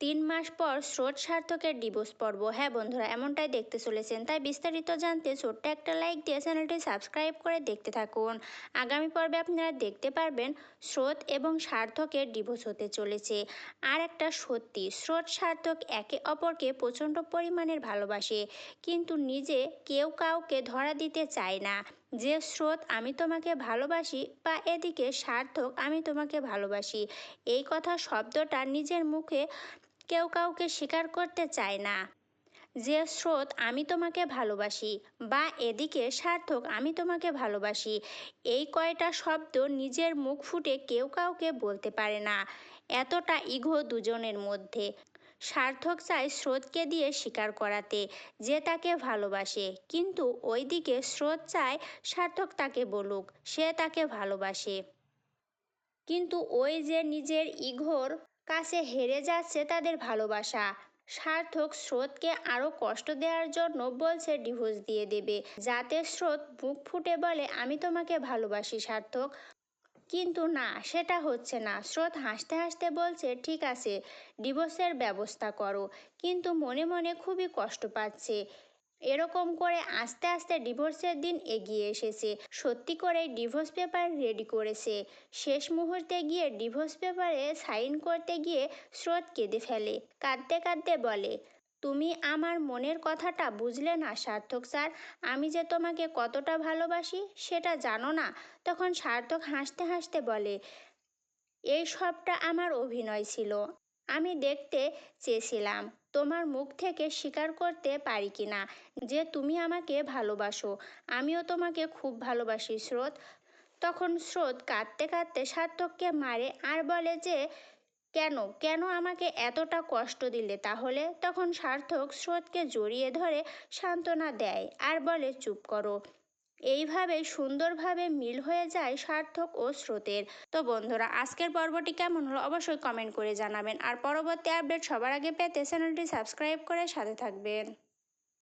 তিন মাস পর স্রোত সার্থকের ডিভোর্স পর্ব। হ্যাঁ বন্ধুরা, এমনটাই দেখতে চলেছেন। তাই বিস্তারিত জানতে ছোট্ট একটা লাইক দিয়ে চ্যানেলটি সাবস্ক্রাইব করে দেখতে থাকুন। আগামী পর্বে আপনারা দেখতে পারবেন স্রোত এবং সার্থকের ডিভোর্স হতে চলেছে। আর একটা সত্যি, স্রোত সার্থক একে অপরকে প্রচণ্ড পরিমাণের ভালোবাসে, কিন্তু নিজে কেউ কাউকে ধরা দিতে চায় না। যে স্রোত আমি তোমাকে ভালোবাসি বা এদিকে সার্থক আমি তোমাকে ভালোবাসি, এই কথা শব্দটা নিজের মুখে কেউ কাউকে স্বীকার করতে চায় না। যে স্রোত আমি তোমাকে ভালোবাসি বা এদিকে সার্থক আমি তোমাকে ভালোবাসি, এই কয়টা শব্দ নিজের মুখ ফুটে কেউ কাউকে বলতে পারে না। এতটা ইঘো দুজনের মধ্যে। সার্থক চায় স্রোতকে দিয়ে স্বীকার করাতে, যে তাকে ভালোবাসে। কিন্তু ওইদিকে স্রোত চায় সার্থক তাকে বলুক, সে তাকে ভালোবাসে। কিন্তু ওই যে নিজের ইঘোর কাছে হেরে যাচ্ছে তাদের ভালোবাসা। সার্থক স্রোতকে আরও কষ্ট দেওয়ার জন্য বলছে ডিভোর্স দিয়ে দেবে। যাতে স্রোত মুখ ফুটে বলে, আমি তোমাকে ভালোবাসি, সার্থক। কিন্তু না, সেটা হচ্ছে না। স্রোত হাসতে হাসতে বলছে, ঠিক আছে, ডিভোর্সের ব্যবস্থা করো। কিন্তু মনে মনে খুবই কষ্ট পাচ্ছে। এরকম করে আস্তে আস্তে ডিভোর্সের দিন এগিয়ে এসেছে। সত্যি করেই ডিভোর্স পেপার রেডি করেছে। শেষ মুহূর্তে গিয়ে ডিভোর্স পেপারে সাইন করতে গিয়ে স্রোত কেঁদে ফেলে। কাঁদতে কাঁদতে বলে, তুমি আমার মনের কথাটা বুঝলে না, সার্থক স্যার। আমি যে তোমাকে কতটা ভালোবাসি সেটা জানো না? তখন সার্থক হাসতে হাসতে বলে, এই সবটা আমার অভিনয় ছিল। আমি দেখতে চেয়েছিলাম। তোমার মুখ থেকে স্বীকার করতে পারি কি না যে তুমি আমাকে ভালোবাসো। আমিও তোমাকে খুব ভালোবাসি, স্রোত। তখন স্রোত কাঁদতে কাঁদতে সার্থককে মারে আর বলে যে, কেন? কেন আমাকে এতটা কষ্ট দিলে তাহলে? তখন সার্থক স্রোতকে জড়িয়ে ধরে সান্ত্বনা দেয় আর বলে, চুপ করো। এইভাবে সুন্দরভাবে মিল হয়ে যায় সার্থক ও স্রোতের। তো বন্ধুরা, আজকের পর্বটি কেমন হলো অবশ্যই কমেন্ট করে জানাবেন। আর পরবর্তী আপডেট সবার আগে পেতে চ্যানেলটি সাবস্ক্রাইব করে সাথে থাকবেন।